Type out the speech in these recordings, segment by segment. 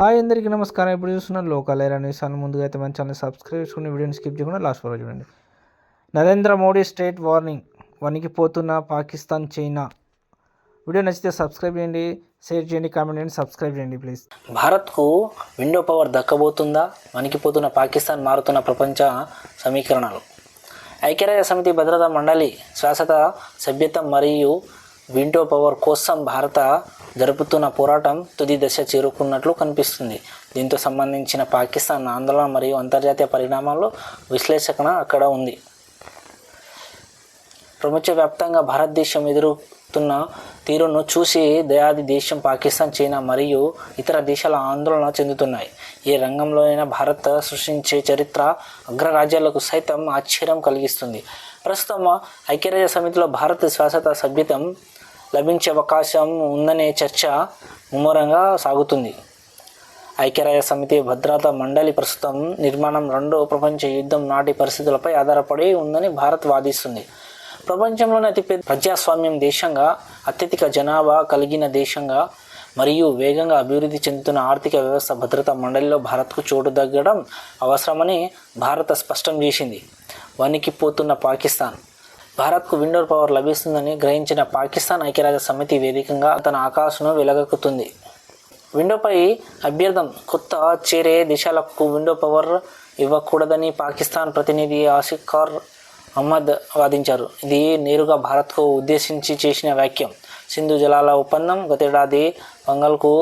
Hi అందరికీ నమస్కారం. ఇప్పుడు చూస్తున్న లోకల్ ఎయిర్ న్యూస్ అని ముందుగా అయితే మన ఛానల్ సబ్స్క్రైబ్ చేసుకుని వీడియోని స్కిప్ చేయకుండా లాస్ట్ వరకు చూడండి. నరేంద్ర మోడీ స్టేట్ వార్నింగ్ వణికిపోతున్న పాకిస్తాన్ చైనా. వీడియో నచ్చితే సబ్స్క్రైబ్ చేయండి షేర్ చేయండి కామెంట్ చేయండి సబ్స్క్రైబ్ చేయండి ప్లీజ్. భారత్కు విండో పవర్ దక్కబోతుందా? వణికిపోతున్న పాకిస్తాన్ మారుతున్న ప్రపంచ సమీకరణలు. ఐక్యరాజ్య సమితి భద్రతా మండలి శాశ్వత సభ్యత మరియు విండో పవర్ కోసం భారత జరుపుతున్న పోరాటం తుది దశ చేరుకున్నట్లు కనిపిస్తుంది. దీంతో సంబంధించిన పాకిస్తాన్ ఆందోళన మరియు అంతర్జాతీయ పరిణామాల్లో విశ్లేషణ అక్కడ ఉంది. ప్రపంచవ్యాప్తంగా భారతదేశం ఎదురుతున్న తీరును చూసి దయాది దేశం పాకిస్తాన్ చైనా మరియు ఇతర దేశాల ఆందోళన చెందుతున్నాయి. ఏ రంగంలో అయినా భారత్ సృష్టించే చరిత్ర అగ్రరాజ్యాలకు సైతం ఆశ్చర్యం కలిగిస్తుంది. ప్రస్తుతం ఐక్యరాజ్య సమితిలో భారత్ శాశ్వత సభ్యతం లభించే అవకాశం ఉందనే చర్చ ముమ్మరంగా సాగుతుంది. ఐక్యరాజ్య సమితి భద్రతా మండలి ప్రస్తుతం నిర్మాణం రెండో ప్రపంచ యుద్ధం నాటి పరిస్థితులపై ఆధారపడి ఉందని భారత్ వాదిస్తుంది. ప్రపంచంలోనే అతిపెద్ద ప్రజాస్వామ్యం దేశంగా అత్యధిక జనాభా కలిగిన దేశంగా మరియు వేగంగా అభివృద్ధి చెందుతున్న ఆర్థిక వ్యవస్థ భద్రతా మండలిలో భారత్కు చోటు తగ్గడం అవసరమని భారత స్పష్టం చేసింది. వణికిపోతున్న పాకిస్తాన్. భారత్కు విండోర్ పవర్ లభిస్తుందని గ్రహించిన పాకిస్తాన్ ఐక్యరాజ్య సమితి వేదికగా తన ఆకాశను వెలగక్కుతుంది. విండోపై అభ్యర్థం కొత్త చేరే దేశాలకు విండో పవర్ ఇవ్వకూడదని పాకిస్తాన్ ప్రతినిధి ఆసిఫార్ అహ్మద్ వాదించారు. ఇది నేరుగా భారత్కు ఉద్దేశించి చేసిన వాక్యం సింధు జలాల ఒప్పందం గతేడాది బంగాల్కు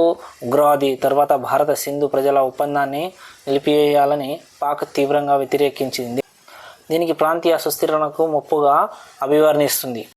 ఉగ్రవాది తర్వాత భారత సింధు ప్రజల ఒప్పందాన్ని నిలిపివేయాలని పాక్ తీవ్రంగా వ్యతిరేకించింది. దీనికి ప్రాంతీయ సుస్థిరణకు ముప్పుగా అభివర్ణిస్తుంది.